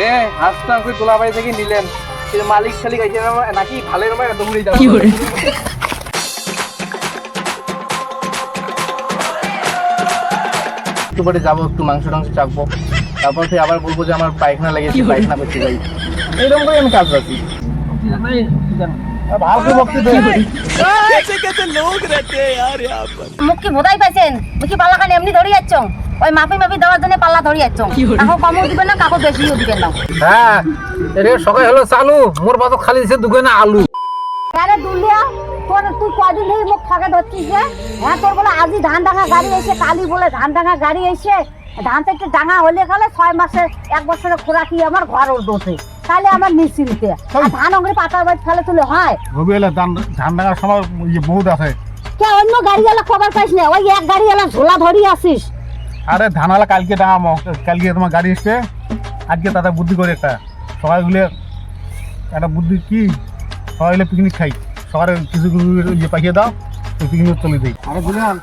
এ হাঁসটা ওই তোলাবাড়ি থেকে নিলেন। মালিক খালিক আইছে না- নাকি ভালো রকম দৌড়ে যাবে একটু পরে যাব একটু মাংস টাংস চাকবো। তারপর সে আবার বলব যে আমার পায়খানা লেগেছে পায়খানা করতে যাই এইরকম করে আমি কাজ রাখি মুখ কি পাইছেন মুখ পাল্লা এমনি ধরে যাচ্ছ ওই দেওয়ার জন্য পাল্লা ধরে যাচ্ছ কাকো কমও দিবেন না কাকো বেশিও দিবেন না হ্যাঁ এটা সকাল হলো চালু মোর বাতো খালি দিছে দুগুনে আলু আরে দুলিয়া তোর তুই কদিন ধরে মুখ ফাঁকা ধরছিস যে হ্যাঁ তোর বলে আজই ধান ডাঙা গাড়ি এসে কালি বলে ধান ডাঙা গাড়ি এসে ধান থেকে ডাঙা হলে গেলে ছয় মাসে এক বছরের খোরাকি আমার ঘর ওর দোষে তাহলে আমার মিস্ত্রিতে ধান অঙ্গরে পাতার বাড়ি ফেলে তুলে হয়? রবি এলে ধান ধান ডাঙার সময় ইয়ে বহুত আছে। কে অন্য গাড়ি গাড়িওয়ালা খবর পাইস না? ওই এক গাড়ি গাড়িওয়ালা ঝোলা ধরি আসিস আরে ধানালা কালকে ডাঙামো কালকে তোমার গাড়ি এসছে। আজকে তাদের বুদ্ধি করে একটা। সবাই গুলে একটা বুদ্ধি কি? সবাই পিকনিক খাই। সকালে কিছু কিছু ইয়ে পাঠিয়ে দাও পিকনিক চলে দিই আরে বুঝলাম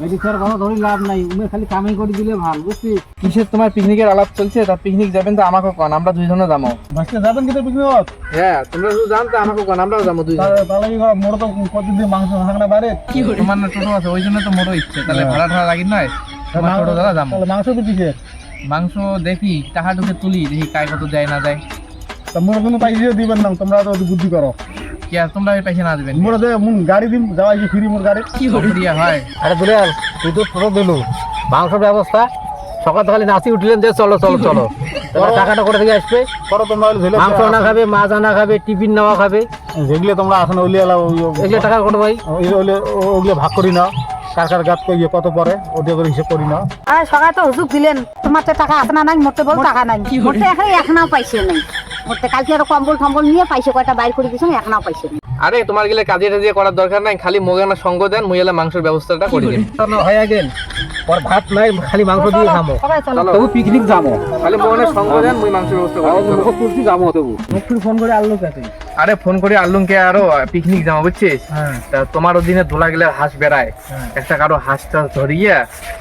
মেডিসিনের কথা ধরে লাভ নাই। উমে খালি কামাই করে দিলে ভালো বুঝছিস? কিসের তোমার পিকনিকের আলাপ চলছে? তা পিকনিক যাবেন তো আমাকে কন আমরা দুইজনে যাব। বাসকে যাবেন কিন্তু পিকনিক হ্যাঁ তোমরা শুধু জানতো আমাকে কন আমরাও যাব দুইজন। তাহলে কি করা, মোর তো প্রতিদিন মাংস থাকে না বাইরে? তোমার না টোটো আছে ওই জন্য তো মোটর ইচ্ছে। তাহলে ভাড়া ঠাড়া লাগি নয়? তোমার টোটো দ্বারা যাব। তাহলে মাংস তো দিছে মাংস দেখি টাকা ঢুকে তুলি দেখি কায় কত দেয় না দেয়। তা মোর কোনো পাইছে দিবেন না তোমরা তো বুদ্ধি করো। কি আর তোমরা ওই পয়সা না দেবেন মোর দে মুন গাড়ি দিম যাওয়াই যে ফ্রি মোর গাড়ি? দিয়া হয় আরে দুলাল তুই তো ছোট দিলু মাংস ব্যবস্থা। সকাল খালি নাচি উঠলেন যে চলো চলো চলো। টাকাটা করে থেকে আসবে? করো তোমরা মাংস না খাবে মাছ আনা খাবে টিফিন নেওয়া খাবে। যেগুলো তোমরা আসলে ওইলে এলাও এগুলো টাকা করে ভাই? ওগুলো ভাগ করি নাও। কার কার গাছ কত পরে ওটা করে হিসেব করি নাও। আরে সকালে তো হুজুক দিলেন তোমার তো টাকা আছে না নাই মোটে বল টাকা নাই। মোটে এখন এক নাও পাইছে নাই। কালকে আরও কম্বল টম্বল নিয়ে পাইছে কয়টা বাইর করে দিয়েছেন এক নাও পাইছে আরে তোমার গেলে কাজে টাজে করার দরকার নাই খালি মোগানা সঙ্গ দেন মুইলা মাংসের ব্যবস্থাটা করে দিন হয়ে গেল। পর ভাত নাই খালি মাংস দিয়ে খামো। তবু পিকনিক যাব। খালি মোগানের সঙ্গ দেন মুই মাংসের ব্যবস্থা করে দিন। তুলছি যাব তবু। ফোন করে আনলো কাছে আরে ফোন করে আনলুম কে আরও পিকনিক যাব বুঝছিস? হ্যাঁ। তা তোমার ওদিনে ধোলা গেলে হাঁস বেড়ায়। একটা কারও হাঁসটা ধরিয়ে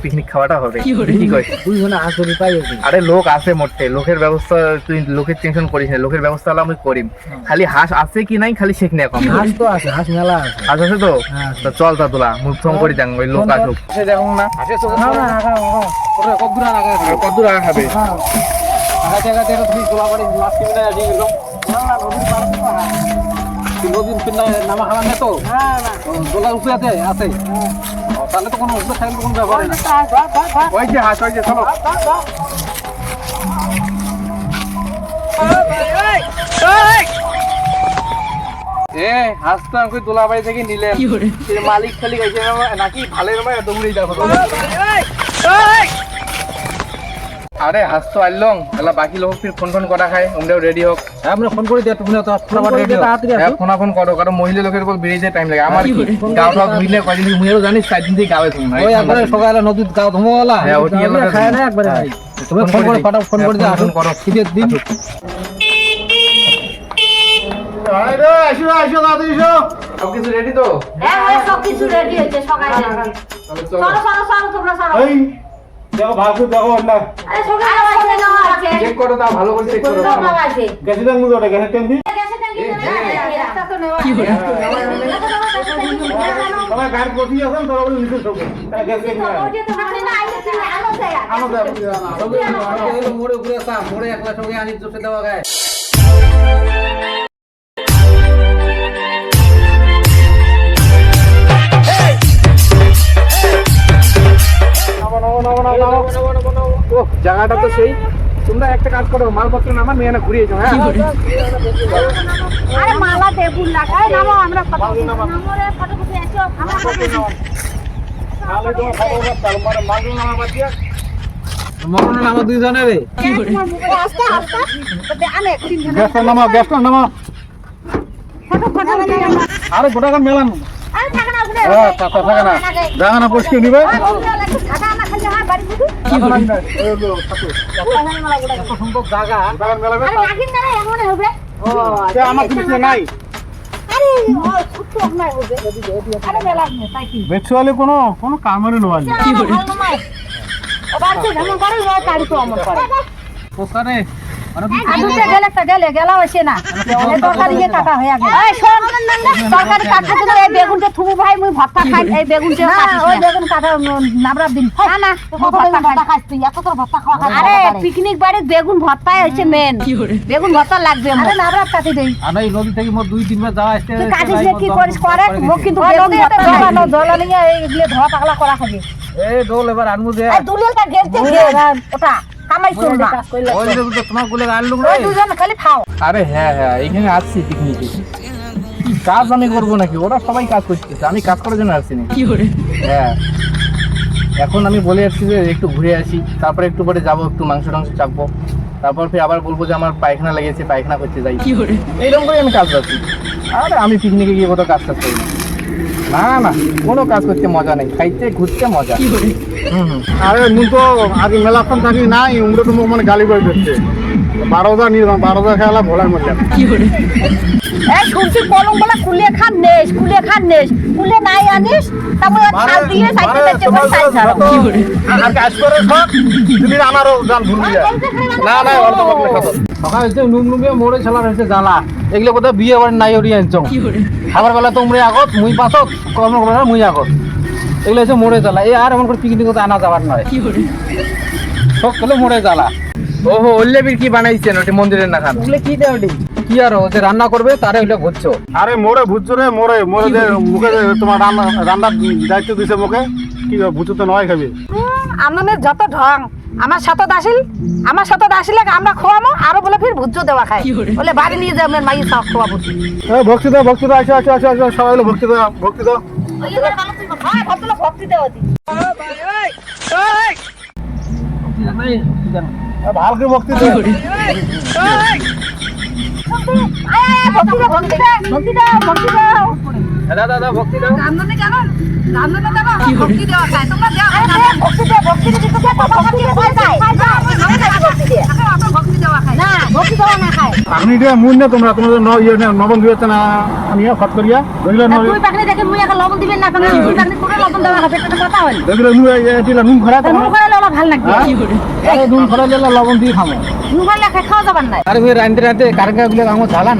পিকনিক খাওয়াটা হবে। কি কইস দুইজনে হাত ধরে পাই আরে লোক আছে মোটে লোকের ব্যবস্থা তুই লোকের টেনশন করিস না লোকের ব্যবস্থা আমি করিম। খালি হাঁস আছে কি নাই খালি শেখ নিয়ে কম। হাঁস তো আছে হাঁস মেলা আছে। হাঁস আছে তো? হ্যাঁ। তা চল তা তোলা মুখ ফোন করি দেন ওই লোক আসুক। দেখুন না। কদ্দুরা লাগা কত টাকা খাবে? আগা জায়গা থেকে তুমি গোলাবাড়ি মাছ কিনে আসি এরকম নদীর নামা খাওয়া নেই তো? গোলার উপরে আছে আছে। তাহলে তো কোনো উপরে থাকলে কোনো ব্যাপার না ওই যে হাঁস ওই যে চলো। দোলাবাড়ি থেকে নিলেন মালিক খালি গেছে নাকি ভালো রকম দৌড়ে যাব আরে হাঁস তো আইলং এলা বাকি লোক ফির ফোন ফোন করা খায় ওমরাও রেডি হোক আমরা ফোন করে দিয়ে তুমি তো রেডি হ্যাঁ ফোন ফোন করো কারণ মহিলা লোকের উপর বেরিয়ে টাইম লাগে। আমার কি গাও টাও ধুইলে কয়দিন মুইও জানিস চার দিন থেকে গাবে তুমি ওই একবারে সকালে নদীর গাও ধুমোলা হ্যাঁ, ওটি খায় না একবারে তুমি ফোন করে ফোন করে দিয়ে হ্যাঁ, আসুন করো। শীতের দিন আসো আসো তাড়াতাড়ি এসো সব কিছু রেডি তো হ্যাঁ হ্যাঁ সব কিছু রেডি হয়েছে সকালে চলো চলো চলো তোমরা চলো এই দেখো ভাবছ দেখো না আরে সকালে আছে না আছে চেক করো তা ভালো করে চেক করো সকাল আছে গেছি দেখ মুখ ওটা গেছে টেম্পি গ্যাসে ট্যাঙ্কি একটা তো নেওয়া তোমার গাড়ি বসি আছেন তোরা বলে নিচে সব গেছে ওটা তো মানে না আইছে আলো যায় আনো দেবো মোড়ে ঘুরে আসা মোড়ে একলা সঙ্গে আনি জোসে দেওয়া গায় ও জায়গাটা তো সেই। তোমরা একটা কাজ করো মালপত্র নামা মেয়ে না ঘুরিয়ে যাও হ্যাঁ? আরে মালা টেবুল লাগাই নামো আমরা ফটো নামো। রে ফটো ফুটে এসো আমরা ফটো তাহলে তোমার খবর তার মানে মাগো না আমার দিয়া। মরণ আমার দুইজনে রে? আস্তে আস্তে। আনে নামা গ্যাসটা নামা। ফটো ফটো আরে গোটা কান মেলান আরে থাকা না ওখানে। হ্যাঁ থাকা থাকা না। জায়গা না নিবে। থাকা না খালি বাড়ি বুঝু। সম্ভব জায়গা জায়গা মেলাবে আরে নাগিন না এমন হবে। ও সে আমার জিনিস নাই। আরে ও ছোট নাই হবে আরে মেলা তাই কি? বেচুয়ালে কোনো কোনো কামের নয় কি করে ও বাড়ছে যেমন করে ও তাড়ি তো অমন করে। ওখানে আদুতে গেলে তো গেলে গেলা হয়েছে না তরকারি দিয়ে কাটা হয়ে গেল এই শোন তরকারি কাটতে তো এই বেগুনটা থুবু ভাই মুই ভর্তা খাই এই বেগুনটা ওই বেগুন কাটা নাবড়া দিন না না ভর্তা খাস তুই এত তোর ভর্তা খাওয়া আরে পিকনিক বাড়ির বেগুন ভর্তাই হচ্ছে মেন বেগুন ভর্তা লাগবে আরে নাবড়া কাটি দেই আর এই নদী থেকে মোট দুই তিনবার যাওয়া আসতে তুই কাটিস কি করিস করে মুখ কিন্তু বেগুন ভর্তা জলানো জলানিয়া এইগুলো ধোয়া পাগলা করা খাবি এই ডোল এবার এই গেলতে গিয়ে ওটা কামাইছো না ওই তো তোমারগুলো আনলুম ওই দুজন খালি খাও আরে হ্যাঁ হ্যাঁ এখানে আসছি পিকনিকে কাজ আমি করব নাকি? ওরা সবাই কাজ করতেছে। আমি কাজ করার জন্য আসছি নাকি? হ্যাঁ। এখন আমি বলে যাচ্ছি যে একটু ঘুরে আসি। তারপরে একটু পরে যাব একটু মাংস টাংস চাপবো। তারপর ফির আবার বলব যে আমার পায়খানা লেগেছে পায়খানা করতে যাই। এইরকম করে? আমি কাজ করছি। আরে আমি পিকনিকে গিয়ে কোথাও কাজ টাজ করি না। না কোনো কাজ করতে মজা নেই খাইতে ঘুরতে মজা। আরে মুই তো আগে মেলাক্ষণ থাকি নাই উমরে তো মানে গালি করে দিচ্ছে। বারো হাজার নিয়ে যাম বারো খেলা ভোলার মধ্যে। এই শুনছি কলম বলে কুলিয়ে খান নেস খান নেস। কুলিয়ে নাই আনিস তারপরে ছাল দিয়ে সাইকেল করে আর কাজ করে সব তুমি আমারও ভুল না না সকাল হচ্ছে নুম নুমে মোড়ে ছেলার হচ্ছে জ্বালা। এগুলো কোথাও বিয়ে নাই ওরি আনছ খাবার বেলা তোমরে আগত মুই পাছত কর্ম করে মুই আগত। এগুলো হচ্ছে মোড়ে জ্বালা। এই আর এমন করে পিকনিক করতে আনা যাবার নয় সব খেলে মোড়ে জ্বালা। ওহো ওল্লেবির কি বানাইছেন ওটি মন্দিরের নাখান? ওগুলো কি দেয় ওটি কি আর ও যে রান্না করবে তারে ওইটা ঘুরছো আরে মোরে ভুজছো রে মোরে মোরে যে মুখে তোমার রান্না রান্নার দায়িত্ব দিছে মুখে কি ভুজো তো নয় খাবি। আমাদের যত ঢং আমার সাথে আসিল আমার সাথে আসিলে আমরা খোয়ামো আরও বলে ফির ভুজ্জ দেওয়া খাই বলে বাড়ি নিয়ে যাবেন মাই সব খোয়াবো। এ ভক্তি দাও ভক্তি দাও আসো আসো আসো আসো সবাই হলো ভক্তি দাও ভক্তি দাও। ভক্তি ভালো করে দাও। ভক্তি দাও ভক্তি দাও ভক্তি দাও ভক্তি দাও। দাদা দাদা ভক্তি দাও। তোমরা দে তো না না আপনি এটা মুন না তোমরা তোমাদের ন ইয়ে নবম দিয়েছে না আমি ফট করিয়া দেখলে ন তুই পাখনি দেখে মুই একটা লবণ দিবেন না কেন তুই পাখনি করে লবণ হবে এটা কথা হল দেখলে নু এটা নুন খরা নুন করে লওয়া ভালো লাগবে আরে নুন খরা দিলে লবণ দিয়ে খামো নুন করে লেখা খাওয়া যাবার নাই আরে ওই রাঁধতে রাঁধতে কারকা গুলো আমার জ্বালান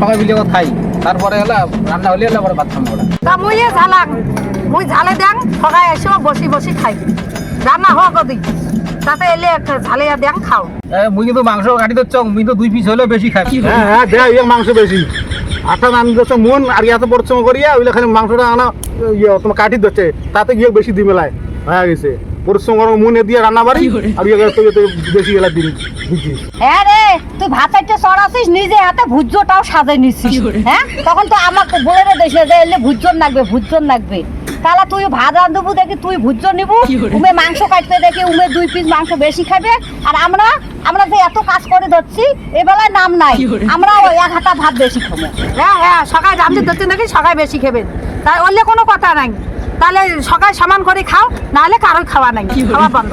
সবাই মিলে খাই তারপরে হলো রান্না হলে হলো আবার ভাত খাব তা মুই এ ঝালাক মুই ঝালে দেন সবাই এসে বসি বসি খাই। রান্না হোক কদি তাতে এলে একটা ঝালে দেন খাও। এ, মুই কিন্তু মাংস কাটি দিচ্ছ মুই তো দুই পিস হলেও বেশি খাই। হ্যাঁ হ্যাঁ দেয় ইয়ে মাংস বেশি আটটা নাম দিচ্ছে মন আর এত পরিশ্রম করিয়া ওইলে খালি মাংসটা আনা ইয়ে তোমার কাটি দিচ্ছে তাতে গিয়ে বেশি দিবে লাই হয়ে গেছে। পরিশ্রম করো মনে দিয়ে রান্না বাড়ি আর ইয়ে তো তো বেশি গেলা দিন হ্যাঁ রে তুই ভাত চাইতে সরাসিস নিজে হাতে ভুজ্যটাও সাজাই নিচ্ছিস হ্যাঁ? তখন তো আমাকে বলে রে দেশে যে এলে ভুজ্জন লাগবে ভুজ্জন লাগবে। তাহলে তুই ভাত রান্ধবু দেখি তুই ভুজ্জন নিবু উমে মাংস কাটতে দেখি উমে দুই পিস মাংস বেশি খাবে। আর আমরা আমরা যে এত কাজ করে ধরছি এবেলায় নাম নাই। আমরা ওই এক হাতা ভাত বেশি খাব। হ্যাঁ হ্যাঁ সকাল রান্ধতে ধরছি নাকি সকালে বেশি খাবেন তাই অন্য কোনো কথা নাই। তাহলে সকাল সমান করে খাও নাহলে কারোর খাওয়া নাই। খাওয়া বন্ধ।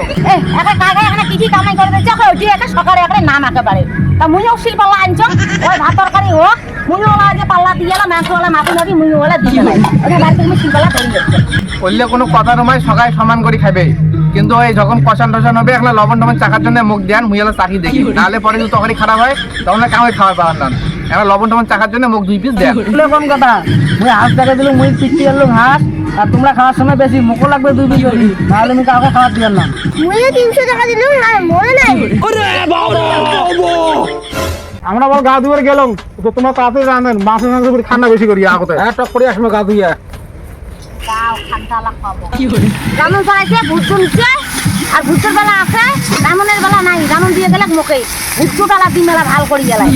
একটা কাকা একটা কি কি কামাই করে দিচ্ছে এখন একটা সকালে একটা নাম একেবারে তা মুইও শিল পাল্লা আনছ ওই ভাত তরকারি হোক মুইও ওলা যে পাল্লা দিয়ে এলাম মাংস ওলা মাথা নদী মুইও ওলা দিয়ে এলাই ওটা বাড়িতে তুমি শিল পাল্লা ধরে যাচ্ছে বললে কোনো কথা নয় সবাই সমান করে খাবে কিন্তু ওই যখন কষান টসান হবে একটা লবণ টবণ চাকার জন্য মুখ দেন মুইয়ালা চাকি দেখি। নাহলে পরে যদি তখনই খারাপ হয় তখন কামে খাওয়ার পাওয়ার না একটা লবণ টবণ চাকার জন্য মুখ দুই পিস দেন কথা। মুই হাঁস টাকা দিলে মুই পিটি আনলো হাঁস। আর তোমরা খাওয়ার সময় বেশি মুখও লাগবে দুই পিস বেশি নাহলে আমি কাউকে খাওয়ার দিবেন না। মুইও তিনশো টাকা দিলেও মনে নাই। আমরা বল গা দুয়ার গেলাম তো তোমরা তাড়াতাড়ি রান্ধেন মাংস মাংস করে খান্না বেশি করি আগতে হ্যাঁ টক করে আসবে গা ধুইয়া। ভুট নিচ্ছে আর ভুটের বেলা আছে রামনের বেলা নাই রামন দিয়ে গেলে মুখে ভুট্টু বেলা দিন বেলা ভালো করে গেলাই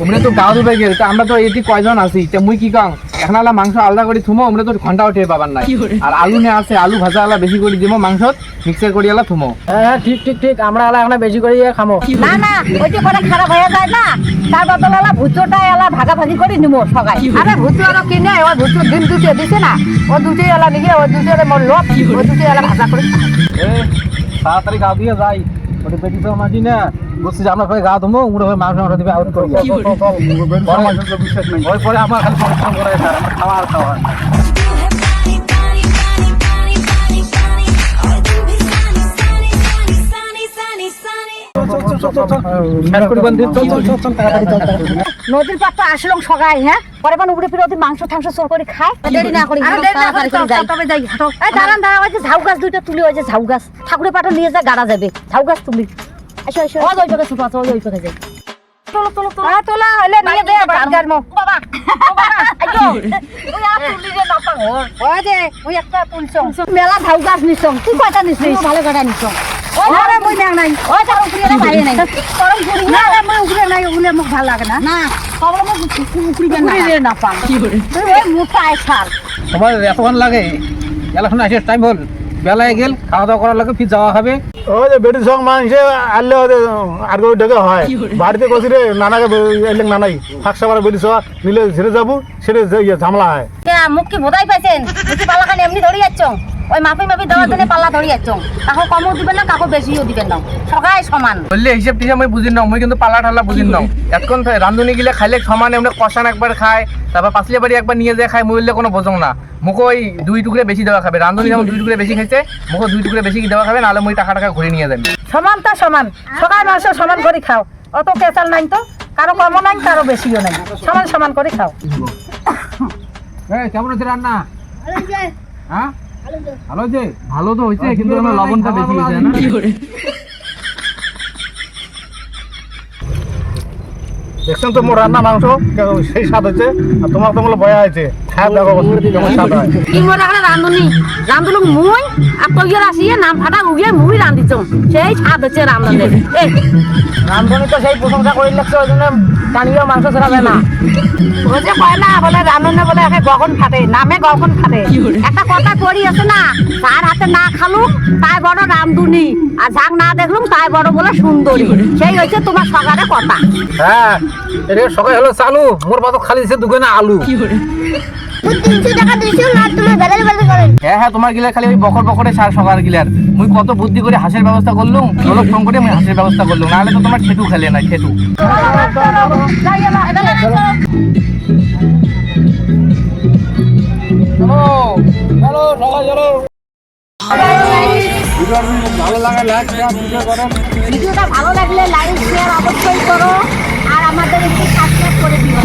ওমনে তো গাও দুবে গেল আমরা তো এটি কয়জন আছি? তে মুই কি কাং এখন আলা মাংস আলাদা করে থুমো ওমনে তো ঘণ্টা উঠে পাবার নাই। আর আলু নে আছে আলু ভাজা আলা বেশি করে দিমো মাংস মিক্সার করি আলা থুমো। হ্যাঁ হ্যাঁ ঠিক ঠিক ঠিক আমরা আলা এখন বেশি করে ইয়ে খামো। না না ওইটি করে খারাপ হয়ে যায় না তার বদলে এলা ভুট্টোটা এলা ভাগাভাগি করে নিব সবাই। আরে ভুট্টো আরও কিনে ওই ভুট্টো ডিম দুটো দিছে না ও দুটো এলা নিয়ে ওই দুটো মোর লোক ওই দুটো এলা ভাজা করে। তাড়াতাড়ি গা ধুয়ে যাই ওটা পেটি তো মাটি না বলছি যে আমরা সবাই গা ধুমো উমরে হয়ে মাংস মাংস দিবে আউট করি ওই পরে আমার খালি পরিশ্রম করে স্যার আমার খাওয়া আর খাওয়া Sunny, sunny, sunny, sunny, sunny. চল চল চল শেষ করি বান্ধি চল চল চল চল তাড়াতাড়ি চল তাড়াতাড়ি। নদীর পাড়টা আসলো সগাই হ্যাঁ? পরে পান উপরে ফিরে ওদের মাংস টাংস চোর করে খায়। দেরি না করি তবে যাই এই দাঁড়ান দাঁড়ান ওই যে ঝাউ গাছ দুইটা তুলি ওই যে ঝাউ গাছ। ঠাকুরের পাটা নিয়ে যা গাড়া যাবে। ঝাউ গাছ তুলি। আসো আসো। ওই ওই পাকে ছোট আছে ওই ওই পাকে যাই। তোলো তোলো তোলো। হ্যাঁ, তোলা নিয়ে দে বাবা মেলা ঝাউ গাছ নিছং। তুই কয়টা নিছিস ভালো কয়টা নিছং? আরে মই নেও নাই। ওই তার উপরে না বাইরে নাই। করি না না মই উগলে মোক ভালো লাগে না। না। সবলে মো উপরি না উগলি রে না পাম তুই ওই মোটা আইছাল তোমার এতক্ষণ লাগে। এখন আসে টাইম হল। বেলায় গেল খাওয়া দাওয়া করার লাগে ফির যাওয়া হবে। ওই যে বেটির সঙ্গে মানুষে আনলে আর কেউ ডেকে হয়। বাড়িতে কষি রে নানাকে এলে নানাই। ফাঁকসা মারা বেটির সঙ্গে নিলে ছেড়ে যাব সেটা ইয়ে ঝামেলা হয়। কে মুখ কি বোধাই পাইছেন? বেশি পাল্লাখানি এমনি ধরে যাচ্ছ ওই মাপি মাপি দেওয়ার জন্য পাল্লা ধরে যাচ্ছ কাকো কমও দিবেন না কাকো বেশিও দিবেন না। সবাই সমান। বললে হিসেব টিসেব আমি বুঝি নাও মই কিন্তু পালা ঠাল্লা বুঝি নাও এতক্ষণ রান্ধুনি গিলে খাইলে সমানে এমনি কষান একবার খায় তারপর পাঁচলে বাড়ি একবার নিয়ে যায় খায় মই বললে কোনো বোঝং না। মুখে ওই দুই টুকরে বেশি দেওয়া খাবে। রান্ধুনি যেমন দুই টুকরে বেশি খাইছে মুখে দুই টুকরে বেশি দেওয়া খাবে নাহলে মই টাকা টাকা ঘুরে নিয়ে যাবে সমান তা সমান। সবাই মাংস সমান করে খাও। অত কেঁচাল নাই তো কারও কমও নাই কারও বেশিও নাই। সমান সমান করে খাও। এই কেমন হচ্ছে রান্না হ্যাঁ ভালো যে? ভালো তো হয়েছে কিন্তু আমার লবণটা বেশি হয়েছে না? দেখছেন তো মোর রান্না মাংস সেই স্বাদ হয়েছে আর তোমার তো বলে বয়া কেমন স্বাদ হয় ইংরে রান্ধুনি রান্ধুলুক মুই আর আসিয়ে নাম ফাটা উগিয়ে মুই রান্ধিছ সেই স্বাদ হচ্ছে রান্ধনের এই রান্ধনি তো সেই প্রশংসা করে লাগছে ওই জন্য টানিও মাংস ছাড়াবে না ওই যে কয় না বলে রান্ধনে বলে একে গগন ফাটে নামে গগন ফাটে। একটা কথা করি আছে না তার হাতে না খালুম তাই বড় রামদুনি আর যাক না দেখলুম তাই বড় বলে সুন্দরী সেই হচ্ছে তোমার সকালে কথা। হ্যাঁ এটা সকাল হলো চালু মোর পাতো খালি দিছে দুগুনা আলু। হ্যাঁ হ্যাঁ তোমার গিলে খালি ওই বকর বকরে সার গিলার মুই কত বুদ্ধি করে হাঁসের ব্যবস্থা করলুম লোক ফোন করে মুই হাঁসের ব্যবস্থা করলুম নাহলে তো তোমার খেলে না খেটু। চলো সকাল চলো ভালো লাগে লাইক শেয়ার ভিডিও ভিডিওটা ভালো লাগলে লাইক শেয়ার অবশ্যই করো আর আমাদের একটু সাবস্ক্রাইব করে দিও।